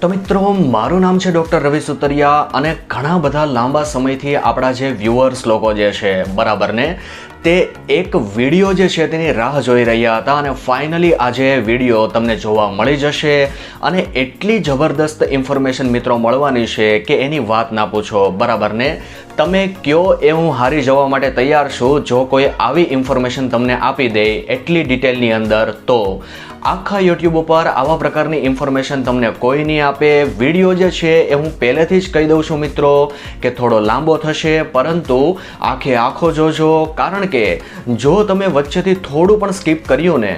તો મિત્રો, મારું નામ છે ડૉક્ટર રવિ સુતરિયા અને ઘણા બધા લાંબા સમયથી આપણા જે વ્યુઅર્સ લોકો જે છે, બરાબર ને, તે એક વીડિયો જે છે તેની રાહ જોઈ રહ્યા હતા અને ફાઇનલી આજે વીડિયો તમને જોવા મળી જશે અને એટલી જબરદસ્ત ઇન્ફોર્મેશન મિત્રો મળવાની છે કે એની વાત ના પૂછો, બરાબર ને? તમે કયો એ હું હારી જવા માટે તૈયાર છું? જો કોઈ આવી ઇન્ફોર્મેશન તમને આપી દે એટલી ડિટેલની અંદર, તો આખા યુટ્યુબ ઉપર આવા પ્રકારની ઇન્ફોર્મેશન તમને કોઈ નહીં આપે. વીડિયો જે છે એ હું પહેલેથી જ કહી દઉં છું મિત્રો કે થોડો લાંબો થશે, પરંતુ આખે આખો જોજો. કારણ કે જો તમે વચ્ચેથી થોડું પણ સ્કીપ કર્યું ને,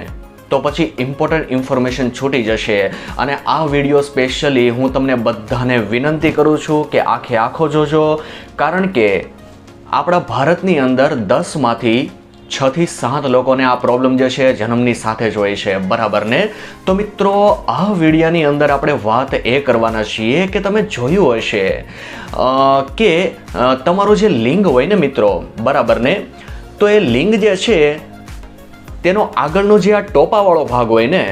તો પછી ઇમ્પોર્ટન્ટ ઇન્ફોર્મેશન છૂટી જશે. અને આ વીડિયો સ્પેશિયલી હું તમને બધાને વિનંતી કરું છું કે આખે આખો જોજો. કારણ કે આપણા ભારતની અંદર દસમાંથી છ થી સાત લોકોને આ પ્રોબ્લેમ જે છે જન્મની સાથે જ હોય છે. બરાબર ને? તો મિત્રો, આ વિડીયાની અંદર આપણે વાત એ કરવાના છીએ કે તમે જોયું હશે કે તમારું જે લિંગ હોય ને મિત્રો, બરાબર ને? તો એ લિંગ જે છે, તેનો આગળનો જે આ ટોપાવાળો ભાગ હોય ને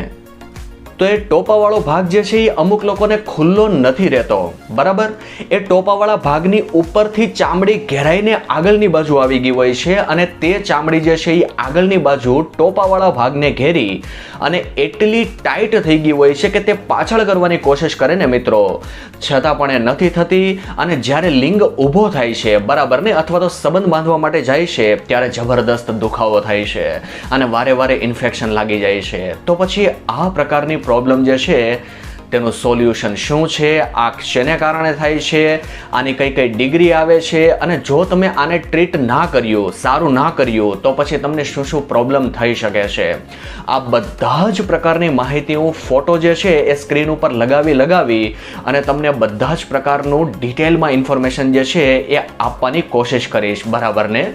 તો એ ટોપાવાળો ભાગ જે છે એ અમુક લોકોને ખુલ્લો નથી રહેતો. બરાબર? એ ટોપાવાળા ભાગની ઉપરથી ચામડી ઘેરાઈને આગળની બાજુ આવી ગઈ હોય છે અને તે ચામડી જે છે એ આગળની બાજુ ટોપાવાળા ભાગને ઘેરી અને એટલી ટાઈટ થઈ ગઈ હોય છે કે તે પાછળ કરવાની કોશિશ કરે ને મિત્રો. છતાં પણ એ નથી થતી અને જ્યારે લિંગ ઊભો થાય છે, બરાબર ને? અથવા તો સંબંધ બાંધવા માટે જાય છે, ત્યારે જબરદસ્ત દુખાવો થાય છે અને વારે વારે ઇન્ફેક્શન લાગી જાય છે. તો પછી આ પ્રકારની પ્રોબ્લેમ જે છે તેનું સોલ્યુશન શું છે? આ શેને કારણે થાય છે? આની કઈ કઈ ડિગ્રી આવે છે? અને જો તમે આને ટ્રીટ ના કર્યું, સારું ના કર્યું, તો પછી તમને શું શું પ્રોબ્લેમ થઈ શકે છે? આ બધા જ પ્રકારની માહિતી હું ફોટો જે છે એ સ્ક્રીન ઉપર લગાવી લગાવી અને તમને બધા જ પ્રકારનું ડિટેલમાં ઇન્ફોર્મેશન જે છે એ આપવાની કોશિશ કરીશ. બરાબર ને?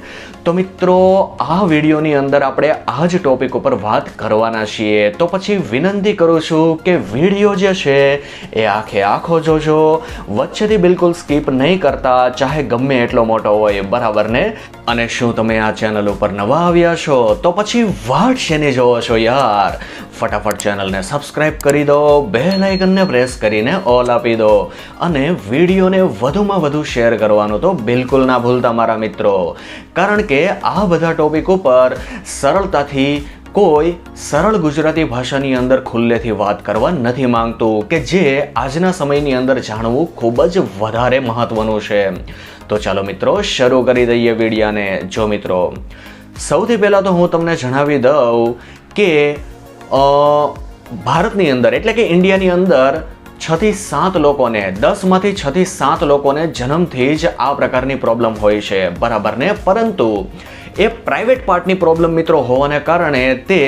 તો મિત્રો, આ વિડીયોની અંદર આપણે આ જ ટોપિક ઉપર વાત કરવાના છીએ. તો પછી વિનંતી કરું છું કે વીડિયો જે છે એ આખે આખો જોજો. વચ્ચેથી બિલકુલ સ્કીપ નહીં કરતા. ચાહે ગમે એટલો મોટો હોય, બરાબર ને? અને શું તમે આ ચેનલ ઉપર નવા આવ્યા છો? તો પછી વાટ શેની જોવો છો યાર? ફટાફટ ચેનલને સબસ્ક્રાઇબ કરી દો, બેલ આઇકનને પ્રેસ કરીને ઓલ આપી દો. અને વિડીયોને વધુમાં વધુ શેર કરવાનું તો બિલકુલ ના ભૂલતા મારા મિત્રો. કારણ કે આ બધા ટોપિક ઉપર સરળતાથી કોઈ સરળ ગુજરાતી ભાષાની અંદર ખુલ્લેથી વાત કરવા નથી માંગતું કે જે આજના સમયની અંદર જાણવું ખૂબ જ વધારે મહત્વનું છે. તો ચાલો મિત્રો, શરૂ કરી દઈએ વિડીયાને. જો મિત્રો, સૌથી પહેલાં તો હું તમને જણાવી દઉં કે ભારતની અંદર, એટલે કે ઇન્ડિયાની અંદર છથી સાત લોકોને, દસમાંથી છથી સાત લોકોને જન્મથી જ આ પ્રકારની પ્રોબ્લેમ હોય છે. બરાબર ને? પરંતુ એ પ્રાઇવેટ પાર્ટની પ્રોબ્લેમ મિત્રો હોવાને કારણે તે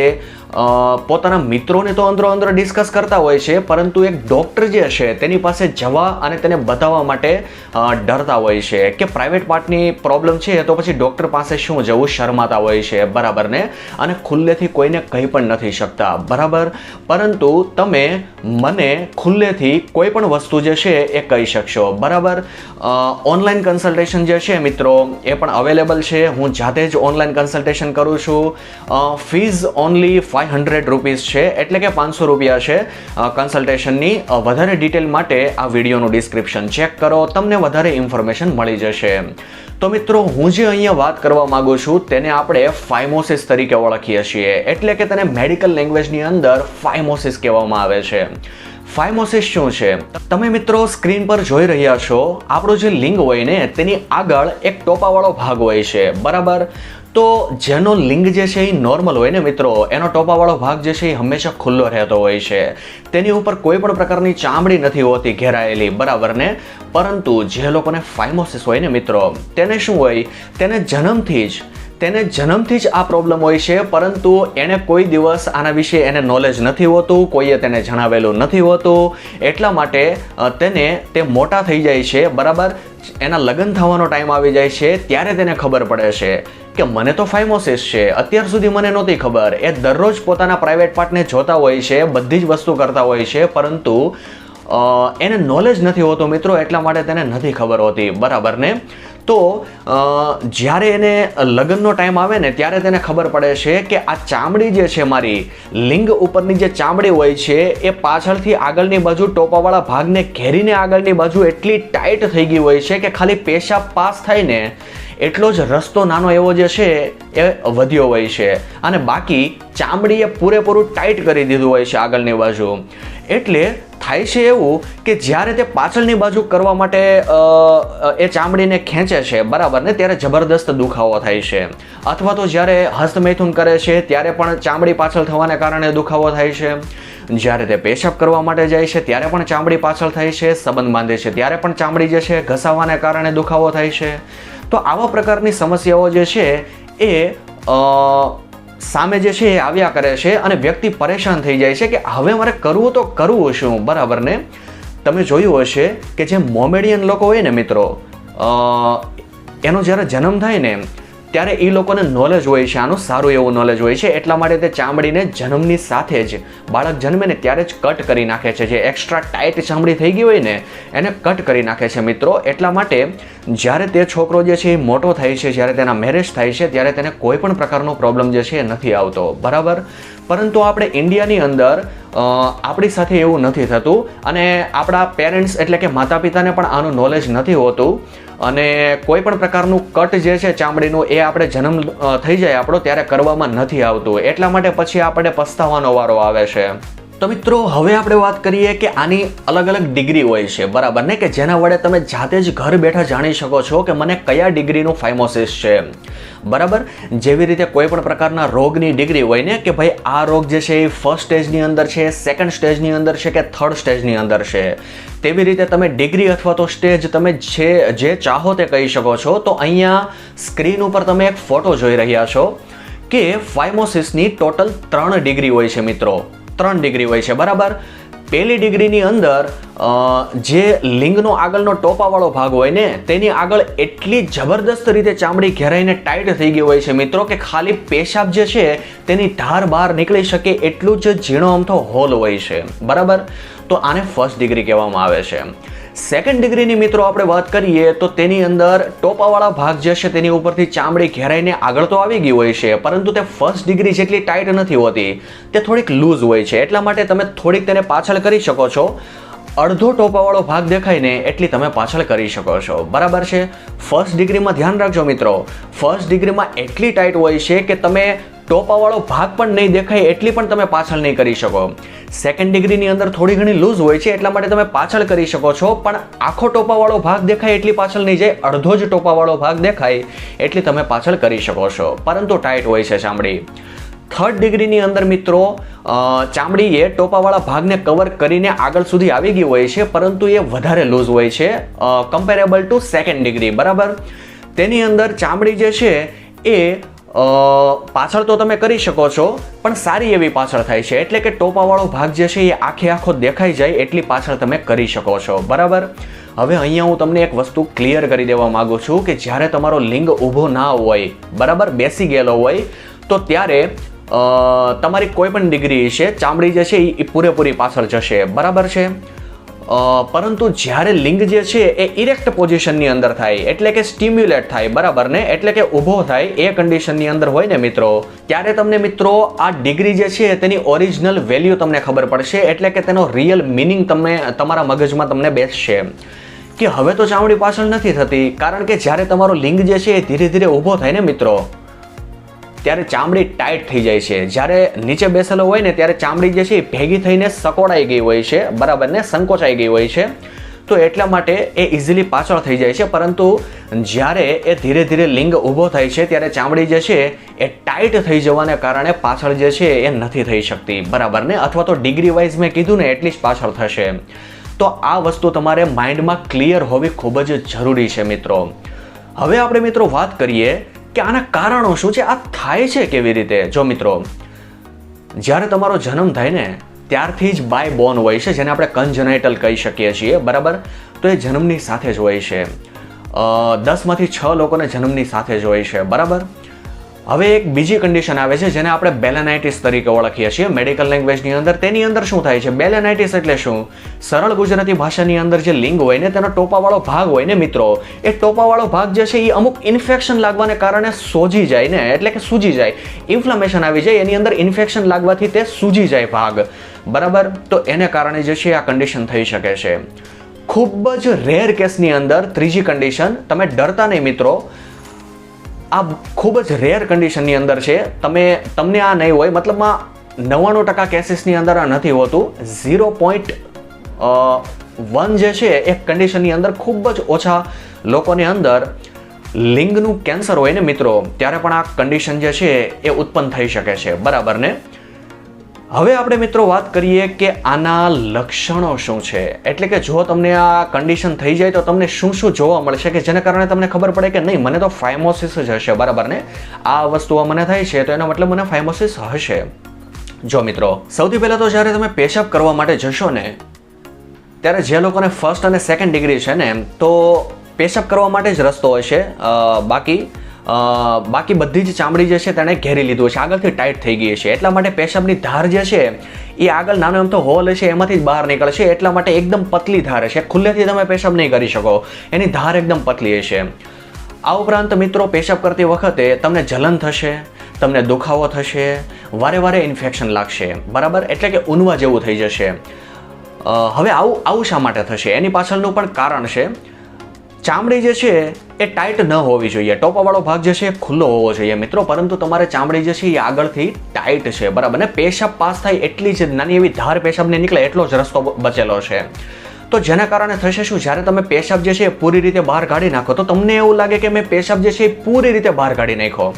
પોતાના મિત્રોને તો અંદરો અંદર ડિસ્કસ કરતા હોય છે, પરંતુ એક ડૉક્ટર જે છે તેની પાસે જવા અને તેને બતાવવા માટે ડરતા હોય છે. કે પ્રાઇવેટ પાર્ટની પ્રોબ્લેમ છે, તો પછી ડૉક્ટર પાસે શું જવું, શરમાતા હોય છે બરાબર ને અને ખુલ્લેથી કોઈને કહી પણ નથી શકતા. બરાબર? પરંતુ તમે મને ખુલ્લેથી કોઈ પણ વસ્તુ જે છે એ કહી શકશો. બરાબર? ઓનલાઈન કન્સલ્ટેશન જે છે મિત્રો, એ પણ અવેલેબલ છે. હું જાતે જ ઓનલાઈન કન્સલ્ટેશન કરું છું. Fees only five hundred rupees છે, એટલે કે પાંચસો રૂપિયા છે. કન્સલ્ટેશનની વધારે ડિટેલ માટે આ વિડીયોનું ડિસ્ક્રિપ્શન ચેક કરો, તમને વધારે ઇન્ફોર્મેશન મળી જશે. તો મિત્રો, હું જે અહીંયા વાત કરવા માંગુ છું, તેને આપણે ફાઇમોસિસ તરીકે ઓળખીએ છીએ. એટલે કે તેને મેડિકલ લેંગ્વેજની અંદર ફાઇમોસિસ કહેવામાં આવે છે. ફાઇમોસિસ શું છે? તમે મિત્રો સ્ક્રીન પર જોઈ રહ્યા છો, આપણો જે લિંગ હોય ને, તેની આગળ એક ટોપાવાળો ભાગ હોય છે. બરાબર? તો જેનો લિંગ જે છે એ નોર્મલ હોય ને મિત્રો, એનો ટોપાવાળો ભાગ જે છે એ હંમેશા ખુલ્લો રહેતો હોય છે. તેની ઉપર કોઈ પણ પ્રકારની ચામડી નથી હોતી ઘેરાયેલી, બરાબર ને? પરંતુ જે લોકોને ફાઇમોસિસ હોય ને મિત્રો, તેને શું હોય? તેને જન્મથી જ તેને જન્મથી જ આ પ્રોબ્લેમ હોય છે, પરંતુ એણે કોઈ દિવસ આના વિશે એને નોલેજ નથી હોતું, કોઈએ તેને જણાવેલું નથી હોતું. એટલા માટે તેને તે મોટા થઈ જાય છે, બરાબર? એના લગ્ન થવાનો ટાઈમ આવી જાય છે, ત્યારે તેને ખબર પડે છે કે મને તો ફાઇમોસિસ છે. અત્યાર સુધી મને નહોતી ખબર. એ દરરોજ પોતાના પ્રાઇવેટ પાર્ટને જોતા હોય છે, બધી જ વસ્તુ કરતા હોય છે, પરંતુ એને નોલેજ નથી હોતું મિત્રો, એટલા માટે તેને નથી ખબર હોતી. બરાબર ને? તો જ્યારે એને લગ્નનો ટાઈમ આવે ને, ત્યારે તેને ખબર પડે છે કે આ ચામડી જે છે મારી, લિંગ ઉપરની જે ચામડી હોય છે, એ પાછળથી આગળની બાજુ ટોપાવાળા ભાગને ઘેરીને આગળની બાજુ એટલી ટાઈટ થઈ ગઈ હોય છે કે ખાલી પેશાબ પાસ થાય ને એટલો જ રસ્તો નાનો એવો જે છે એ વધ્યો હોય છે. અને બાકી ચામડીએ પૂરેપૂરું ટાઈટ કરી દીધું હોય છે આગળની બાજુ. એટલે થાય છે એવું કે જ્યારે તે પાછળની બાજુ કરવા માટે એ ચામડીને ખેંચે છે, બરાબર ને? ત્યારે જબરદસ્ત દુખાવો થાય છે. અથવા તો જ્યારે હસ્તમૈથુન કરે છે, ત્યારે પણ ચામડી પાછળ થવાને કારણે દુખાવો થાય છે. જ્યારે તે પેશાબ કરવા માટે જાય છે, ત્યારે પણ ચામડી પાછળ થાય છે, સંબંધ બાંધે છે. ત્યારે પણ ચામડી જે છે, ઘસાવાને કારણે દુખાવો થાય છે. તો આવા પ્રકારની સમસ્યાઓ જે છે, એ સામે જે છે એ આવ્યા કરે છે અને વ્યક્તિ પરેશાન થઈ જાય છે કે હવે મારે કરવું તો કરવું શું? બરાબર ને? તમે જોયું હશે કે જે મોમેડિયન લોકો હોય ને મિત્રો એનો જ્યારે જન્મ થાય ને ત્યારે એ લોકોને નોલેજ હોય છે, આનું સારું એવું નોલેજ હોય છે. એટલા માટે તે ચામડીને જન્મની સાથે જ, બાળક જન્મે ને ત્યારે જ કટ કરી નાખે છે. જે એક્સ્ટ્રા ટાઈટ ચામડી થઈ ગઈ હોય ને, એને કટ કરી નાખે છે મિત્રો. એટલા માટે જ્યારે તે છોકરો જે છે એ મોટો થાય છે, જ્યારે તેના મેરેજ થાય છે, ત્યારે તેને કોઈ પણ પ્રકારનો પ્રોબ્લેમ જે છે એ નથી આવતો. બરાબર? પરંતુ આપણે ઇન્ડિયાની અંદર આપણી સાથે એવું નથી થતું. અને આપણા પેરેન્ટ્સ એટલે કે માતા પિતાને પણ આનું નોલેજ નથી હોતું. અને કોઈ પણ પ્રકારનું કટ જે છે ચામડીનું, એ આપણે જન્મ થઈ જાય આપણો, ત્યારે કરવામાં નથી આવતું. એટલા માટે પછી આપણે પસ્તાવાનો વારો આવે છે. તો મિત્રો, હવે આપણે વાત કરીએ કે આની અલગ અલગ ડિગ્રી હોય છે. બરાબર ને? કે જેના વડે તમે જાતે જ ઘર બેઠા જાણી શકો છો કે મને કયા ડિગ્રીનું ફાઇમોસિસ છે. બરાબર? જેવી રીતે કોઈ પણ પ્રકારના રોગની ડિગ્રી હોય ને, કે ભાઈ આ રોગ જે છે એ ફર્સ્ટ સ્ટેજની અંદર છે સેકન્ડ સ્ટેજની અંદર છે કે થર્ડ સ્ટેજની અંદર છે. તેવી રીતે તમે ડિગ્રી અથવા તો સ્ટેજ તમે જે જે ચાહો તે કહી શકો છો. તો અહીંયા સ્ક્રીન ઉપર તમે એક ફોટો જોઈ રહ્યા છો કે ફાઇમોસિસની ટોટલ ત્રણ ડિગ્રી હોય છે મિત્રો. ત્રણ ડિગ્રી હોય છે, બરાબર? પહેલી ડિગ્રીની અંદર જે લિંગનો આગળનો ટોપાવાળો ભાગ હોય ને, તેની આગળ એટલી જબરદસ્ત રીતે ચામડી ઘેરાઈને ટાઈટ થઈ ગઈ હોય છે, મિત્રો, કે ખાલી પેશાબ જે છે, તેની ધાર બહાર નીકળી શકે એટલું જ ઝીણો અમથો હોલ હોય છે, બરાબર? તો આને ફર્સ્ટ ડિગ્રી કહેવામાં આવે છે. સેકન્ડ ડિગ્રીની મિત્રો આપણે વાત કરીએ તો તેની અંદર ટોપાવાળા ભાગ જે છે તેની ઉપરથી ચામડી ઘેરાઈને આગળ તો આવી ગઈ હોય છે, પરંતુ તે ફર્સ્ટ ડિગ્રી જેટલી ટાઈટ નથી હોતી. તે થોડીક લૂઝ હોય છે, એટલા માટે તમે થોડીક તેને પાછળ કરી શકો છો. અડધો ટોપાવાળો ભાગ દેખાય ને એટલી તમે પાછળ કરી શકો છો. બરાબર છે? ફર્સ્ટ ડિગ્રીમાં ધ્યાન રાખજો મિત્રો. ફર્સ્ટ ડિગ્રીમાં એટલી ટાઈટ હોય છે કે તમે ટોપાવાળો ભાગ પણ નહીં દેખાય એટલી પણ તમે પાછળ નહીં કરી શકો. સેકન્ડ ડિગ્રીની અંદર થોડી ઘણી લૂઝ હોય છે એટલા માટે તમે પાછળ કરી શકો છો, પણ આખો ટોપાવાળો ભાગ દેખાય એટલી પાછળ નહીં જાય, અડધો જ ટોપાવાળો ભાગ દેખાય એટલી તમે પાછળ કરી શકો છો. પરંતુ ટાઈટ હોય છે ચામડી થર્ડ ડિગ્રીની અંદર મિત્રો ચામડી એ ટોપાવાળા ભાગને કવર કરીને આગળ સુધી આવી ગઈ હોય છે, પરંતુ એ વધારે લૂઝ હોય છે કમ્પેરેબલ ટુ સેકન્ડ ડિગ્રી બરાબર? તેની અંદર ચામડી જે છે એ પાછળ તો તમે કરી શકો છો, પણ સારી એવી પાછળ થાય છે. એટલે કે ટોપાવાળો ભાગ જે છે એ આખે આખો દેખાઈ જાય એટલી પાછળ તમે કરી શકો છો, બરાબર? હવે અહીંયા હું તમને એક વસ્તુ ક્લિયર કરી દેવા માગું છું કે જ્યારે તમારો લિંગ ઊભો ના હોય, બરાબર? બેસી ગયેલો હોય, તો ત્યારે તમારી કોઈ પણ ડિગ્રી છે, ચામડી જે છે એ પૂરેપૂરી પાછળ જશે. બરાબર છે? પરંતુ જ્યારે લિંગ જે છે, એ ઇરેક્ટ પોઝિશનની અંદર થાય, એટલે કે સ્ટિમ્યુલેટ થાય, બરાબર ને? એટલે કે ઊભો થાય, એ કન્ડિશનની અંદર હોય ને મિત્રો, ત્યારે તમને મિત્રો, આ ડિગ્રી જે છે, તેની ઓરિજિનલ વેલ્યુ તમને ખબર પડશે, એટલે કે તેનો રિયલ મિનિંગ તમને, તમારા મગજમાં તમને બેસશે. કે હવે તો ચામડી પાછળ નથી થતી, કારણ કે જ્યારે તમારો લિંગ જે છે, એ ધીરે ધીરે ઊભો થાય ને મિત્રો ત્યારે ચામડી ટાઈટ થઈ જાય છે. જ્યારે નીચે બેસેલો હોય ને ત્યારે ચામડી જે છે એ ભેગી થઈને સકોડાઈ ગઈ હોય છે. બરાબર ને? સંકોચાઈ ગઈ હોય છે. તો એટલા માટે એ ઇઝીલી પાછળ થઈ જાય છે. પરંતુ જ્યારે એ ધીરે ધીરે લિંગ ઊભો થાય છે, ત્યારે ચામડી જે છે એ ટાઈટ થઈ જવાને કારણે પાછળ જે છે એ નથી થઈ શકતી. બરાબર ને? અથવા તો ડિગ્રી વાઇઝ મેં કીધું ને, એટલી જ પાછળ થશે. તો આ વસ્તુ તમારે માઇન્ડમાં ક્લિયર હોવી ખૂબ જ જરૂરી છે મિત્રો. હવે આપણે મિત્રો વાત કરીએ કે આના કારણો શું છે? આ થાય છે કેવી રીતે? જો મિત્રો, જ્યારે તમારો જન્મ થાય ને, ત્યારથી જ બાય બોર્ન હોય છે, જેને આપણે કન્જનાઇટલ કહી શકીએ છીએ, બરાબર? તો એ જન્મની સાથે જ હોય છે. દસમાંથી છ લોકોને જન્મની સાથે જ હોય છે, બરાબર? હવે એક બીજી કન્ડિશન આવે છે જેને આપણે બેલેનાઇટિસ તરીકે ઓળખીએ છીએ. મેડિકલ લેંગ્વેજની અંદર તેની અંદર શું થાય છે? બેલેનાઇટિસ એટલે શું? સરળ ગુજરાતી ભાષાની અંદર જે લિંગ હોય ને, તેનો ટોપાવાળો ભાગ હોય ને, મિત્રો, એ ટોપાવાળો ભાગ જે છે એ અમુક ઇન્ફેક્શન લાગવાને કારણે સોજી જાય ને, એટલે કે સૂજી જાય. ઇન્ફ્લામેશન આવી જાય, એની અંદર ઇન્ફેક્શન લાગવાથી તે સૂજી જાય ભાગ. બરાબર? તો એને કારણે જે છે આ કન્ડિશન થઈ શકે છે. ખૂબ જ રેર કેસની અંદર ત્રીજી કન્ડિશન તમે ડરતા નહીં, મિત્રો. આ ખૂબ જ રેર કન્ડિશનની અંદર છે. તમે, તમને આ નહીં હોય. મતલબમાં નવ્વાણું ટકા કેસીસની અંદર આ નથી હોતું. ઝીરો પોઈન્ટ વન જે છે એ કન્ડિશનની અંદર ખૂબ જ ઓછા લોકોની અંદર લિંગનું કેન્સર હોય ને મિત્રો, ત્યારે પણ આ કન્ડિશન જે છે, એ ઉત્પન્ન થઈ શકે છે. બરાબર ને? હવે આપણે મિત્રો વાત કરીએ કે આના લક્ષણો શું છે? એટલે કે જો તમને આ કન્ડિશન થઈ જાય તો તમને શું શું જોવા મળશે કે જેના કારણે તમને ખબર પડે કે નહીં, મને તો ફાઇમોસિસ જ હશે, બરાબર ને? આ વસ્તુઓ મને થાય છે તો એનો મતલબ મને ફાઇમોસિસ હશે. જો મિત્રો, સૌથી પહેલાં તો જ્યારે તમે પેશાબ કરવા માટે જશો ને, ત્યારે જે લોકોને ફર્સ્ટ અને સેકન્ડ ડિગ્રી છે ને, તો પેશાબ કરવા માટે જ રસ્તો હોય છે. બાકી બાકી બધી જ ચામડી જે છે તેણે ઘેરી લીધું છે આગળથી ટાઈટ થઈ ગઈ છે એટલા માટે પેશાબની ધાર જે છે, એ આગળ નાનો એમ તો હોલ છે એમાંથી જ બહાર નીકળશે. એટલા માટે એકદમ પતલી ધાર છે ખુલ્લેથી તમે પેશાબ નહીં કરી શકો. એની ધાર એકદમ પતલી હશે. આ ઉપરાંત મિત્રો, પેશાબ કરતી વખતે તમને જલન થશે, તમને દુખાવો થશે, વારે વારે ઇન્ફેક્શન લાગશે. બરાબર? એટલે કે ઊનવા જેવું થઈ જશે. હવે આવું આવું શા માટે થશે? એની પાછળનું પણ કારણ છે ચામડી જે છે એ ટાઈટ ન હોવી જોઈએ. ટોપાવાળો ભાગ જે છે એ ખુલ્લો હોવો જોઈએ મિત્રો, પરંતુ તમારે ચામડી જે છે એ આગળથી ટાઈટ છે, બરાબર ને? પેશાબ પાસ થાય એટલી જ નાની એવી ધાર પેશાબને નીકળે એટલો જ રસ્તો બચેલો છે. તો જેના કારણે થશે શું? જ્યારે તમે પેશાબ જે છે એ પૂરી રીતે બહાર કાઢી નાખો, તો તમને એવું લાગે કે મેં પેશાબ જે છે એ પૂરી રીતે બહાર કાઢી નાખ્યો.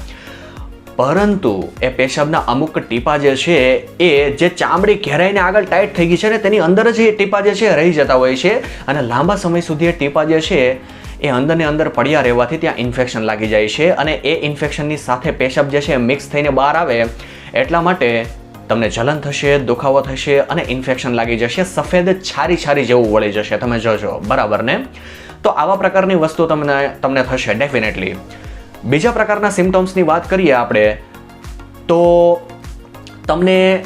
પરંતુ એ પેશાબના અમુક ટીપા જે છે એ જે ચામડી ઘેરાઈને આગળ ટાઈટ થઈ ગઈ છે ને તેની અંદર જ એ ટીપા જે છે રહી જતા હોય છે અને લાંબા સમય સુધી એ ટીપા જે છે એ અંદરને અંદર પડ્યા રહેવાથી ત્યાં ઇન્ફેક્શન લાગી જાય છે અને એ ઇન્ફેક્શનની સાથે પેશાબ જે છે મિક્સ થઈને બહાર આવે એટલા માટે તમને જલન થશે, દુખાવો થશે અને ઇન્ફેક્શન લાગી જશે, સફેદ છારી છારી જેવું વળી જશે. તમે જોજો. બરાબર ને? તો આવા પ્રકારની વસ્તુ તમને તમને થશે ડેફિનેટલી બીજા પ્રકારના સિમ્ટમ્સની વાત કરીએ આપણે તો તમને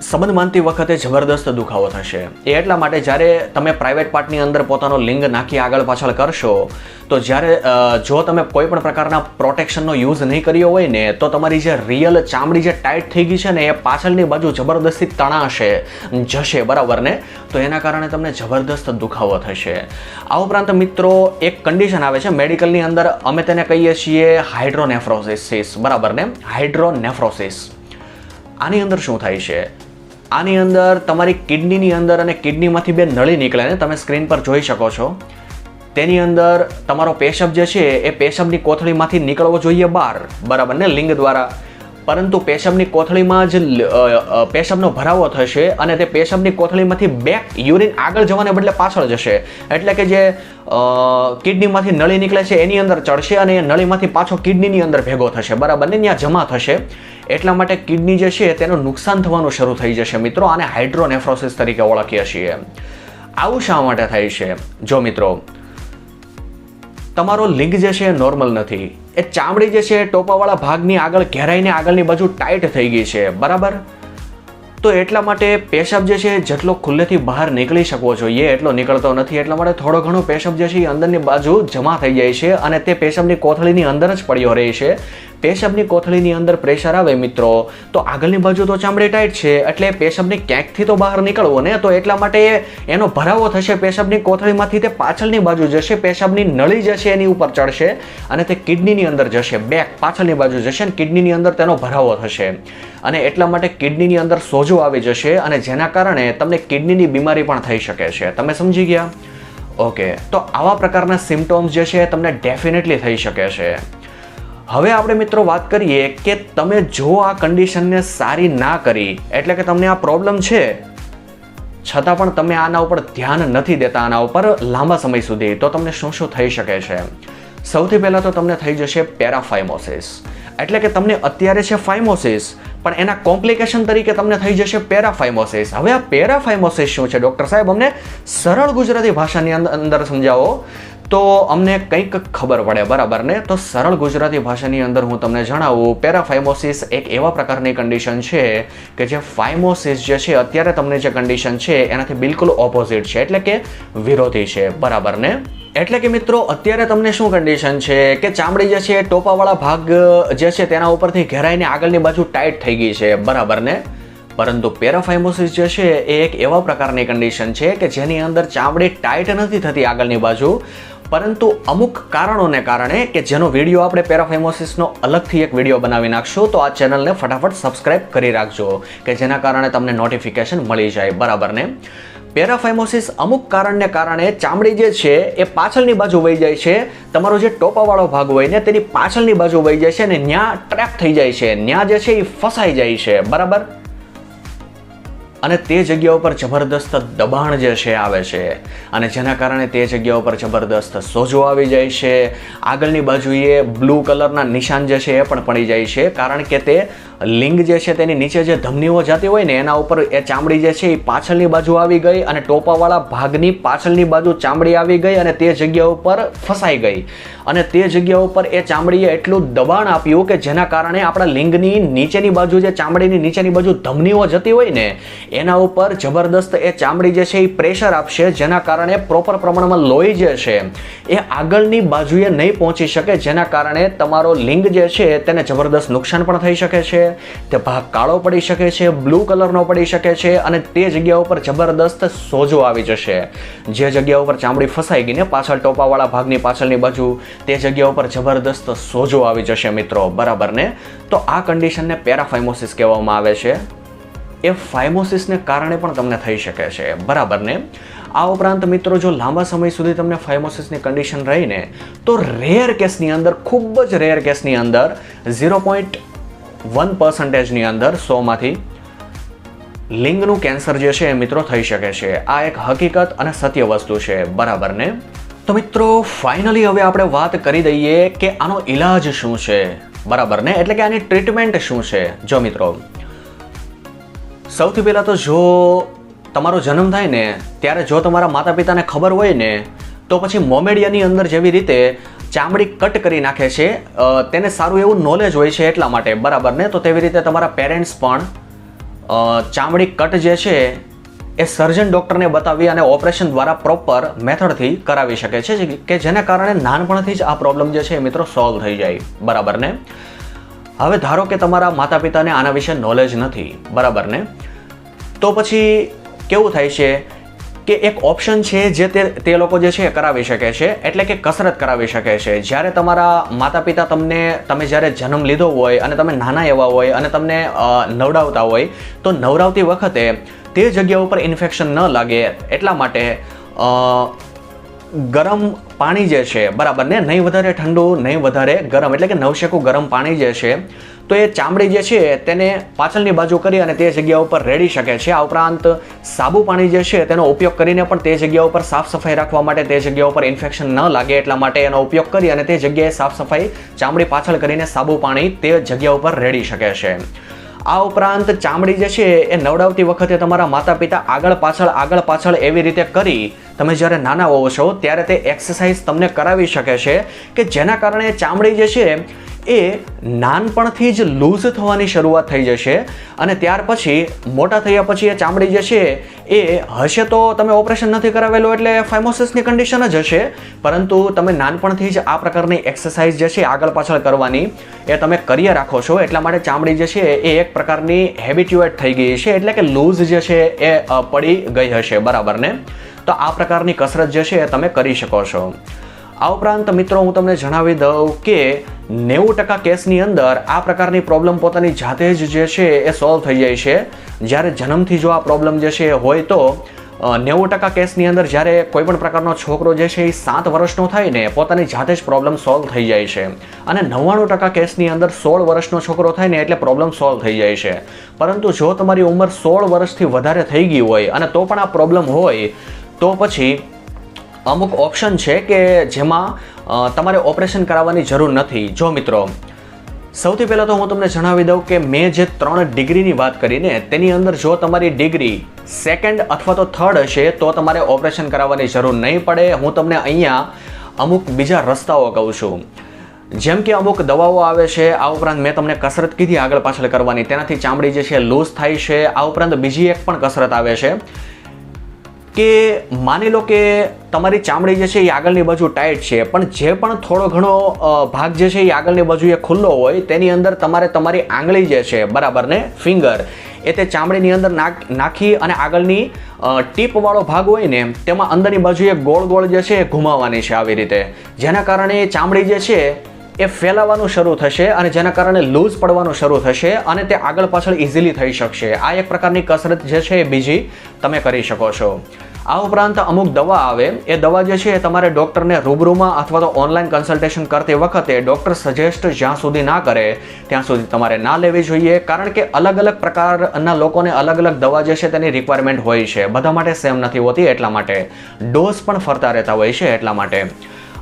સંબંધ માનતી વખતે જબરદસ્ત દુખાવો થશે. એ એટલા માટે જ્યારે તમે પ્રાઇવેટ પાર્ટની અંદર પોતાનો લિંગ નાખી આગળ પાછળ કરશો, તો જ્યારે જો તમે કોઈ પણ પ્રકારના પ્રોટેક્શનનો યુઝ નહીં કર્યો હોય ને, તો તમારી જે રિયલ ચામડી જે ટાઈટ થઈ ગઈ છે ને, એ પાછળની બાજુ જબરદસ્તી તણાશે, જશે, બરાબર ને? તો એના કારણે તમને જબરદસ્ત દુખાવો થશે. આ ઉપરાંત મિત્રો, એક કન્ડિશન આવે છે મેડિકલની અંદર, અમે તેને કહીએ છીએ હાઇડ્રોનેફ્રોસિસ બરાબર ને? હાઇડ્રોનેફ્રોસિસ આની અંદર શું થાય છે? આની અંદર તમારી કિડનીની અંદર અને કિડનીમાંથી બે નળી નીકળે ને તમે સ્ક્રીન પર જોઈ શકો છો. તેની અંદર તમારો પેશબ જે છે, એ પેશબની કોથળીમાંથી નીકળવો જોઈએ બહાર. બરાબર ને? લિંગ દ્વારા. પરંતુ પેશબની કોથળીમાં જ પેશાબનો ભરાવો થશે અને તે પેશબની કોથળીમાંથી બેક યુરિન આગળ જવાને બદલે પાછળ જશે. એટલે કે જે કિડનીમાંથી નળી નીકળે છે, એની અંદર ચડશે અને એ નળીમાંથી પાછો કિડનીની અંદર ભેગો થશે. બરાબર ને? ત્યાં જમા થશે. એટલા માટે કિડની જે છે તેનું નુકસાન થવાનું શરૂ થઈ જશે મિત્રો આને હાઇડ્રોનેફ્રોસિસ તરીકે ઓળખીએ છીએ. આવું શા માટે થાય છે? જો મિત્રો, તમારો લિંગ જે છે એ નોર્મલ નથી. એ ચામડી જે છે ટોપાવાળા ભાગની આગળ ઘેરાઈને આગળની બાજુ ટાઈટ થઈ ગઈ છે, બરાબર? તો એટલા માટે પેશાબ જે છે જેટલો ખુલ્લેથી બહાર નીકળી શકવો જોઈએ, એટલો નીકળતો નથી. એટલા માટે થોડો ઘણો પેશાબ જે છે એ અંદરની બાજુ જમા થઈ જાય છે અને તે પેશાબની કોથળીની અંદર જ પડ્યો રહે છે. પેશાબની કોથળીની અંદર પ્રેશર આવે મિત્રો, તો આગળની બાજુ તો ચામડી ટાઈટ છે, એટલે પેશાબની ક્યાંકથી તો બહાર નીકળવો ને? તો એટલા માટે એનો ભરાવો થશે, પેશાબની કોથળીમાંથી તે પાછળની બાજુ જશે, પેશાબની નળી જશે એની ઉપર ચડશે અને તે કિડનીની અંદર જશે, બેક પાછળની બાજુ જશે અને કિડનીની અંદર તેનો ભરાવો થશે. અને એટલા માટે કિડનીની અંદર સોજો આવી જશે અને જેના કારણે તમને કિડનીની બીમારી પણ થઈ શકે છે. તમે સમજી ગયા? ઓકે, તો આવા પ્રકારના સિમ્ટોમ્સ જે છે, તમને ડેફિનેટલી થઈ શકે છે. હવે આપણે મિત્રો વાત કરીએ કે તમે જો આ કન્ડિશનને સારી ના કરી, એટલે કે તમને આ પ્રોબ્લેમ છે, છતાં પણ તમે આના ઉપર ધ્યાન નથી દેતા, આના ઉપર લાંબા સમય સુધી, તો તમને શું શું થઈ શકે છે? સૌથી પહેલાં તો તમને થઈ જશે પેરાફાઇમોસિસ એટલે કે તમને અત્યારે છે ફાઇમોસિસ પણ એના કોમ્પ્લિકેશન તરીકે તમને થઈ જશે પેરાફાઇમોસિસ હવે આ પેરાફાઇમોસિસ શું છે? ડૉક્ટર સાહેબ, અમને સરળ ગુજરાતી ભાષાની અંદ- અંદર સમજાવો. તો અમને કંઈક ખબર પડે, બરાબર ને? તો સરળ ગુજરાતી ભાષાની અંદર હું તમને જણાવું, પેરાફાઇમોસિસ એક એવા પ્રકારની કન્ડિશન છે કે જે ફાઇમોસિસ જે છે, અત્યારે તમને જે કન્ડિશન છે, એનાથી બિલકુલ ઓપોઝિટ છે, એટલે કે વિરોધી છે, બરાબર ને? એટલે કે મિત્રો, અત્યારે તમને શું કન્ડિશન છે કે ચામડી જે છે, ટોપાવાળા ભાગ જે છે, તેના ઉપરથી ઘેરાઈને આગળની બાજુ ટાઈટ થઈ ગઈ છે, બરાબર ને? પરંતુ પેરાફાઇમોસિસ જે છે, એ એક એવા પ્રકારની કન્ડિશન છે કે જેની અંદર ચામડી ટાઈટ નથી થતી આગળની બાજુ પરંતુ અમુક કારણોને કારણે કે જેનો વીડિયો આપણે પેરાફેમોસિસનો અલગથી એક વીડિયો બનાવી નાખશું, તો આ ચેનલને ફટાફટ સબસ્ક્રાઇબ કરી રાખજો, કે જેના કારણે તમને નોટિફિકેશન મળી જાય. બરાબર ને? પેરાફાઇમોસિસ અમુક કારણને કારણે ચામડી જે છે, એ પાછળની બાજુ વહી જાય છે. તમારો જે ટોપાવાળો ભાગ હોય ને, તેની પાછળની બાજુ વહી જાય છે અને ત્યાં ટ્રેપ થઈ જાય છે. ત્યાં જે છે, એ ફસાઈ જાય છે. બરાબર? અને તે જગ્યા ઉપર જબરદસ્ત દબાણ જે છે આવે છે. અને જેના કારણે તે જગ્યા ઉપર જબરદસ્ત સોજો આવી જાય છે. આગળની બાજુએ બ્લુ કલરના નિશાન જે છે એ પણ પડી જાય છે. કારણ કે તે લિંગ જે છે તેની નીચે જે ધમનીઓ જતી હોય ને, એના ઉપર એ ચામડી જે છે એ પાછળની બાજુ આવી ગઈ અને ટોપાવાળા ભાગની પાછળની બાજુ ચામડી આવી ગઈ અને તે જગ્યા ઉપર ફસાઈ ગઈ. અને તે જગ્યા ઉપર એ ચામડીએ એટલું દબાણ આપ્યું કે જેના કારણે આપણા લિંગની નીચેની બાજુ જે ચામડીની નીચેની બાજુ ધમનીઓ જતી હોય ને, એના ઉપર જબરદસ્ત એ ચામડી જે છે એ પ્રેશર આપશે, જેના કારણે પ્રોપર પ્રમાણમાં લોહી જે છે એ આગળની બાજુએ નહીં પહોંચી શકે, જેના કારણે તમારો લિંગ જે છે તેને જબરદસ્ત નુકસાન પણ થઈ શકે છે. તે ભાગ કાળો પડી શકે છે, બ્લુ કલરનો પડી શકે છે અને તે જગ્યા ઉપર જબરદસ્ત સોજો આવી જશે. જે જગ્યા ઉપર ચામડી ફસાઈ ગઈ ને પાછળ ટોપાવાળા ભાગની પાછળની બાજુ તે જગ્યા ઉપર જબરદસ્ત સોજો આવી જશે મિત્રો. બરાબર ને? તો આ કન્ડિશનને પેરાફાઇમોસિસ કહેવામાં આવે છે. એ ફાઇમોસિસને કારણે પણ તમને થઈ શકે છે. બરાબર ને? આ ઉપરાંત મિત્રો, જો લાંબા સમય સુધી તમને ફાઇમોસિસની કન્ડિશન રહીને, તો રેર કેસની અંદર, ખૂબ જ રેર કેસની અંદર ઝીરો પોઈન્ટ વન પર્સન્ટેજની અંદર સોમાંથી લિંગનું કેન્સર જે છે એ મિત્રો થઈ શકે છે. આ એક હકીકત અને સત્ય વસ્તુ છે. બરાબર ને? તો મિત્રો ફાઇનલી હવે આપણે વાત કરી દઈએ કે આનો ઈલાજ શું છે. બરાબર ને? એટલે કે આની ટ્રીટમેન્ટ શું છે. જો મિત્રો, સૌથી પહેલાં તો જો તમારો જન્મ થાય ને, ત્યારે જો તમારા માતા પિતાને ખબર હોય ને, તો પછી મોમેડિયાની અંદર જેવી રીતે ચામડી કટ કરી નાખે છે તેને સારું એવું નોલેજ હોય છે એટલા માટે. બરાબર ને? તો તેવી રીતે તમારા પેરેન્ટ્સ પણ ચામડી કટ જે છે, એ સર્જન ડૉક્ટરને બતાવી અને ઓપરેશન દ્વારા પ્રોપર મેથડથી કરાવી શકે છે કે જેના કારણે નાનપણથી જ આ પ્રોબ્લેમ જે છે એ મિત્રો સોલ્વ થઈ જાય. બરાબર ને? હવે ધારો કે તમારા માતા પિતાને આના વિશે નોલેજ નથી, બરાબર ને? તો પછી કેવું થાય છે? કે એક ઓપ્શન છે જે તે તે લોકો જે છે એ કરાવી શકે છે. એટલે કે કસરત કરાવી શકે છે. જ્યારે તમારા માતા પિતા તમને, તમે જ્યારે જન્મ લીધો હોય અને તમે નાના એવા હોય અને તમને નવડાવતા હોય, તો નવડાવતી વખતે તે જગ્યા ઉપર ઇન્ફેક્શન ન લાગે. એટલા માટે ગરમ પાણી જે છે, બરાબર ને? નહીં વધારે ઠંડુ, નહીં વધારે ગરમ, એટલે કે નવશેકું ગરમ પાણી જે છે, તો એ ચામડી જે છે, તેને પાછળની બાજુ કરી અને તે જગ્યા ઉપર રેડી શકે છે. આ ઉપરાંત સાબુ પાણી જે છે, તેનો ઉપયોગ કરીને પણ તે જગ્યા ઉપર સાફ સફાઈ રાખવા માટે તે જગ્યા ઉપર ઇન્ફેક્શન ન લાગે, એટલા માટે એનો ઉપયોગ કરી અને તે જગ્યાએ સાફ સફાઈ ચામડી પાછળ કરીને સાબુ પાણી તે જગ્યા ઉપર રેડી શકે છે. આ ઉપરાંત ચામડી જે છે, એ નવડાવતી વખતે તમારા માતા પિતા આગળ પાછળ આગળ પાછળ એવી રીતે કરી તમે જ્યારે નાના હોવો છો, ત્યારે તે એક્સરસાઇઝ તમને કરાવી શકે છે કે જેના કારણે ચામડી જે છે, એ નાનપણથી જ લૂઝ થવાની શરૂઆત થઈ જશે અને ત્યાર પછી, મોટા થયા પછી એ ચામડી જે છે, એ હશે તો તમે ઓપરેશન નથી કરાવેલું એટલે ફાઇમોસિસની કન્ડિશન જ હશે. પરંતુ તમે નાનપણથી જ આ પ્રકારની એક્સરસાઇઝ જે છે, આગળ પાછળ કરવાની એ તમે કરીએ રાખો છો. એટલા માટે ચામડી જે છે, એ એક પ્રકારની હેબિટ્યુએટ થઈ ગઈ છે. એટલે કે લૂઝ જે છે, એ પડી ગઈ હશે. બરાબર ને? તો આ પ્રકારની કસરત જે છે એ તમે કરી શકો છો. આ ઉપરાંત મિત્રો હું તમને જણાવી દઉં કે નેવું ટકા કેસની અંદર આ પ્રકારની પ્રોબ્લેમ પોતાની જાતે જ જે છે એ સોલ્વ થઈ જાય છે. જ્યારે જન્મથી જો આ પ્રોબ્લેમ જે છે એ હોય તો નેવું ટકા કેસની અંદર જ્યારે કોઈ પણ પ્રકારનો છોકરો જે છે એ સાત વર્ષનો થાય ને, પોતાની જાતે જ પ્રોબ્લેમ સોલ્વ થઈ જાય છે. અને નવ્વાણું ટકા કેસની અંદર સોળ વર્ષનો છોકરો થાય ને, એટલે પ્રોબ્લેમ સોલ્વ થઈ જાય છે. પરંતુ જો તમારી ઉંમર સોળ વર્ષથી વધારે થઈ ગઈ હોય અને તો પણ આ પ્રોબ્લેમ હોય તો પછી અમુક ઓપ્શન છે કે જેમાં તમારે ઓપરેશન કરાવવાની જરૂર નથી. જો મિત્રો, સૌથી પહેલાં તો હું તમને જણાવી દઉં કે મેં જે ત્રણ ડિગ્રીની વાત કરીને, તેની અંદર જો તમારી ડિગ્રી સેકન્ડ અથવા તો થર્ડ હશે, તો તમારે ઓપરેશન કરાવવાની જરૂર નહીં પડે. હું તમને અહીંયા અમુક બીજા રસ્તાઓ કહું છું. જેમ કે અમુક દવાઓ આવે છે, આ ઉપરાંત મેં તમને કસરત કીધી આગળ પાછળ કરવાની. તેનાથી ચામડી જે છે લૂઝ થાય છે. આ ઉપરાંત બીજી એક પણ કસરત આવે છે. કે માની લો કે તમારી ચામડી જે છે એ આગળની બાજુ ટાઈટ છે, પણ જે પણ થોડો ઘણો ભાગ જે છે એ આગળની બાજુએ ખુલ્લો હોય, તેની અંદર તમારે તમારી આંગળી જે છે, બરાબર ને? ફિંગર એ તે ચામડીની અંદર નાખ, નાખી અને આગળની ટીપવાળો ભાગ હોય ને, તેમાં અંદરની બાજુએ ગોળ ગોળ જે છે એ ઘુમાવવાની છે આવી રીતે. જેના કારણે ચામડી જે છે એ ફેલાવાનું શરૂ થશે અને જેના કારણે લૂઝ પડવાનું શરૂ થશે અને તે આગળ પાછળ ઇઝીલી થઈ શકશે. આ એક પ્રકારની કસરત જે છે એ બીજી તમે કરી શકો છો. આ ઉપરાંત અમુક દવા આવે. એ દવા જે છે એ તમારે ડૉક્ટરને રૂબરૂમાં અથવા તો ઓનલાઈન કન્સલ્ટેશન કરતી વખતે ડૉક્ટર સજેસ્ટ જ્યાં સુધી ના કરે, ત્યાં સુધી તમારે ના લેવી જોઈએ. કારણ કે અલગ અલગ પ્રકારના લોકોને અલગ અલગ દવા જે છે તેની રિક્વાયરમેન્ટ હોય છે. બધા માટે સેમ નથી હોતી એટલા માટે. ડોઝ પણ ફરતા રહેતા હોય છે એટલા માટે.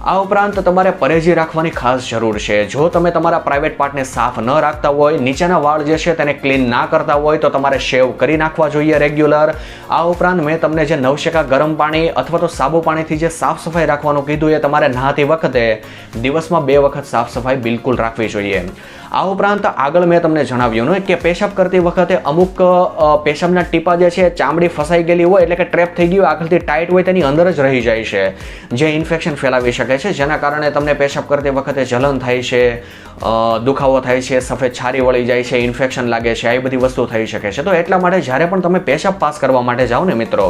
આ ઉપરાંત તમારે પરેજી રાખવાની ખાસ જરૂર છે. જો તમે તમારા પ્રાઇવેટ પાર્ટને સાફ ન રાખતા હોય, નીચેના વાળ જે છે તેને ક્લીન ના કરતા હોય, તો તમારે શેવ કરી નાખવા જોઈએ રેગ્યુલર આ ઉપરાંત મેં તમને જે નવશેકા ગરમ પાણી અથવા તો સાબુ પાણીથી જે સાફ સફાઈ રાખવાનું કીધું એ તમારે નહાતી વખતે દિવસમાં બે વખત સાફ સફાઈ બિલકુલ રાખવી જોઈએ. આ ઉપરાંત આગળ મેં તમને જણાવ્યું કે પેશાબ કરતી વખતે અમુક પેશાબના ટીપા જે છે ચામડી ફસાઈ ગયેલી હોય એટલે કે ટ્રેપ થઈ ગયું આગળથી ટાઈટ હોય તેની અંદર જ રહી જાય છે. જે ઇન્ફેક્શન ફેલાવી શકે છે, જેના કારણે તમને પેશાબ કરતી વખતે જલન થાય છે દુખાવો થાય છે, સફેદ છારી વળી જાય છે, ઇન્ફેક્શન લાગે છે, આવી બધી વસ્તુ થઈ શકે છે. તો એટલા માટે જ્યારે પણ તમે પેશાબ પાસ કરવા માટે જાઓ ને મિત્રો,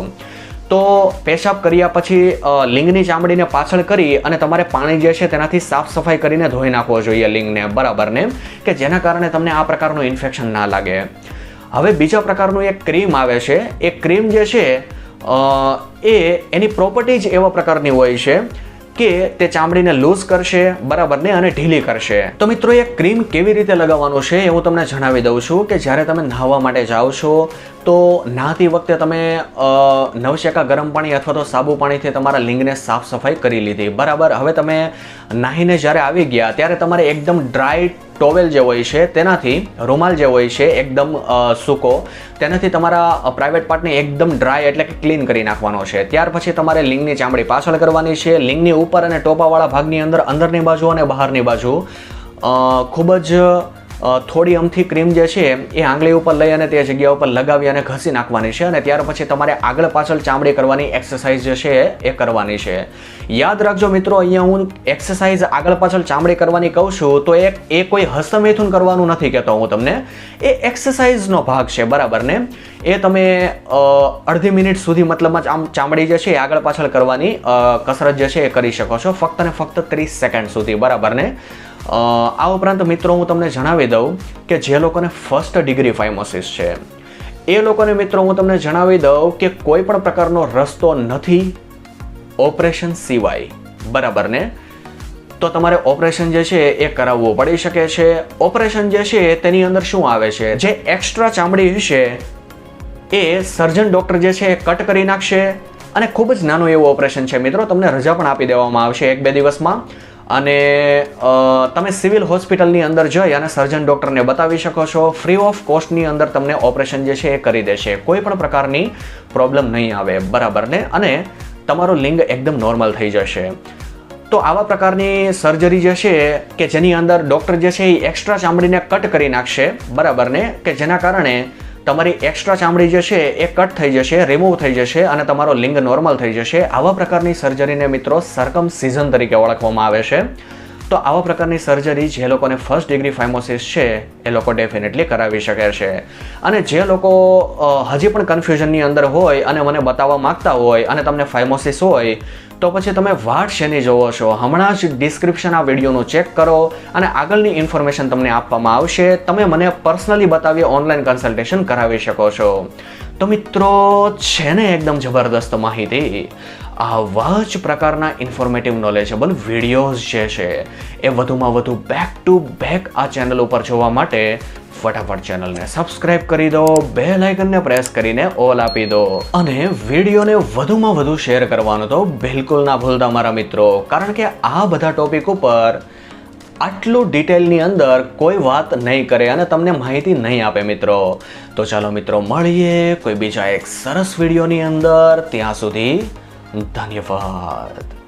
તો પેશાબ કર્યા પછી લિંગની ચામડીને પાછળ કરી અને તમારે પાણી જે છે તેનાથી સાફ સફાઈ કરીને ધોઈ નાખવો જોઈએ લિંગને બરાબરને કે જેના કારણે તમને આ પ્રકારનું ઇન્ફેક્શન ના લાગે. હવે બીજા પ્રકારનું એક ક્રીમ આવે છે. એ ક્રીમ જે છે એ એની પ્રોપર્ટી જ એવા પ્રકારની હોય છે કે તે ચામડીને લૂઝ કરશે બરાબર ને અને ઢીલી કરશે. તો મિત્રો એ ક્રીમ કેવી રીતે લગાવવાનું છે એ હું તમને જણાવી દઉં છું કે જ્યારે તમે નહાવા માટે જાઓ છો, તો નહાતી વખતે તમે નવશેકા ગરમ પાણી અથવા તો સાબુ પાણીથી તમારા લિંગને સાફ સફાઈ કરી લીધી. બરાબર, હવે તમે નાહીને જ્યારે આવી ગયા, ત્યારે તમારે એકદમ ડ્રાય ટોવેલ જે હોય છે, તેનાથી, રૂમાલ જે હોય છે, એકદમ સૂકો, તેનાથી તમારા પ્રાઇવેટ પાર્ટને એકદમ ડ્રાય એટલે કે ક્લીન કરી નાખવાનો છે. ત્યાર પછી તમારે લિંગની ચામડી પાછળ કરવાની છે. લિંગની ઉપર અને ટોપાવાળા ભાગની અંદર, અંદરની બાજુ અને બહારની બાજુ ખૂબ જ થોડી અમથી ક્રીમ જે છે, એ આંગળી ઉપર લઈ અને તે જગ્યા ઉપર લગાવી અને ઘસી નાખવાની છે અને ત્યાર પછી તમારે આગળ પાછળ ચામડી કરવાની એક્સરસાઇઝ જે છે, એ કરવાની છે. યાદ રાખજો મિત્રો, અહીંયા હું એક્સરસાઇઝ આગળ પાછળ ચામડી કરવાની કહું છું, તો એ એ કોઈ હસ્તમેથુન કરવાનું નથી કહેતો હું તમને. એ એક્સરસાઇઝનો ભાગ છે, બરાબર ને? એ તમે અડધી મિનિટ સુધી મતલબમાં આમ ચામડી જે છે, એ આગળ પાછળ કરવાની કસરત જે છે, એ કરી શકો છો, ફક્ત ને ફક્ત ત્રીસ સેકન્ડ સુધી, બરાબર ને? આ ઉપરાંત મિત્રો હું તમને જણાવી દઉં કે જે લોકોને ફર્સ્ટ ડિગ્રી ફાઇમોસિસ છે, એ લોકોને મિત્રો હું તમને જણાવી દઉં કે કોઈ પણ પ્રકારનો રસ્તો નથી ઓપરેશન સિવાય, બરાબર ને? તો તમારે ઓપરેશન જે છે એ કરાવવું પડી શકે છે. ઓપરેશન જે છે તેની અંદર શું આવે છે? જે એક્સ્ટ્રા ચામડી હશે, એ સર્જન ડૉક્ટર જે છે એ કટ કરી નાખશે. અને ખૂબ જ નાનું એવું ઓપરેશન છે. મિત્રો, તમને રજા પણ આપી દેવામાં આવશે એક બે દિવસમાં. અને તમે સિવિલ હોસ્પિટલની અંદર જઈ અને સર્જન ડૉક્ટરને બતાવી શકો છો. ફ્રી ઓફ કોસ્ટની અંદર તમને ઓપરેશન જે છે એ કરી દેશે. કોઈ પણ પ્રકારની પ્રોબ્લેમ નહીં આવે. બરાબર ને? અને તમારું લિંગ એકદમ નોર્મલ થઈ જશે. તો આવા પ્રકારની સર્જરી જે છે કે જેની અંદર ડૉક્ટર જે છે એ એક્સ્ટ્રા ચામડીને કટ કરી નાખશે. બરાબર ને? કે જેના કારણે તમારી એક્સ્ટ્રા ચામડી જે છે એ કટ થઈ જશે રિમૂવ થઈ જશે અને તમારો લિંગ નોર્મલ થઈ જશે. આવા પ્રકારની સર્જરીને મિત્રો સરકમ સિઝન તરીકે ઓળખવામાં આવે છે. તો આવા પ્રકારની સર્જરી જે લોકોને ફર્સ્ટ ડિગ્રી ફાઇમોસિસ છે, એ લોકો ડેફિનેટલી કરાવી શકે છે. અને જે લોકો હજી પણ કન્ફ્યુઝનની અંદર હોય અને મને બતાવવા માગતા હોય અને તમને ફાઇમોસિસ હોય તો પછી તમે વાટ શેની જોવો છો? હમણાં જ ડિસ્ક્રિપ્શન આ વિડીયોનું ચેક કરો અને આગળની ઇન્ફોર્મેશન તમને આપવામાં આવશે. તમે મને પર્સનલી બતાવી ઓનલાઈન કન્સલ્ટેશન કરાવી શકો છો. તો મિત્રો, છે ને એકદમ જબરદસ્ત માહિતી. આવા જ પ્રકારના ઇન્ફોર્મેટિવ નોલેજેબલ વિડીયોઝ જે છે, એ વધુમાં વધુ બેક ટુ બેક આ ચેનલ ઉપર જોવા માટે ફટાફટ ચેનલને સબસ્ક્રાઇબ કરી દો બે લાઇકનને પ્રેસ કરીને ઓલ આપી દો. અને વિડીયોને વધુમાં વધુ શેર કરવાનું તો બિલકુલ ના ભૂલતા મારા મિત્રો, કારણ કે આ બધા ટોપિક ઉપર આટલું ડિટેલની અંદર કોઈ વાત નહીં કરે અને તમને માહિતી નહીં આપે મિત્રો. તો ચાલો મિત્રો મળીએ કોઈ બીજા એક સરસ વિડીયોની અંદર, ત્યાં સુધી ધન્યવાદ.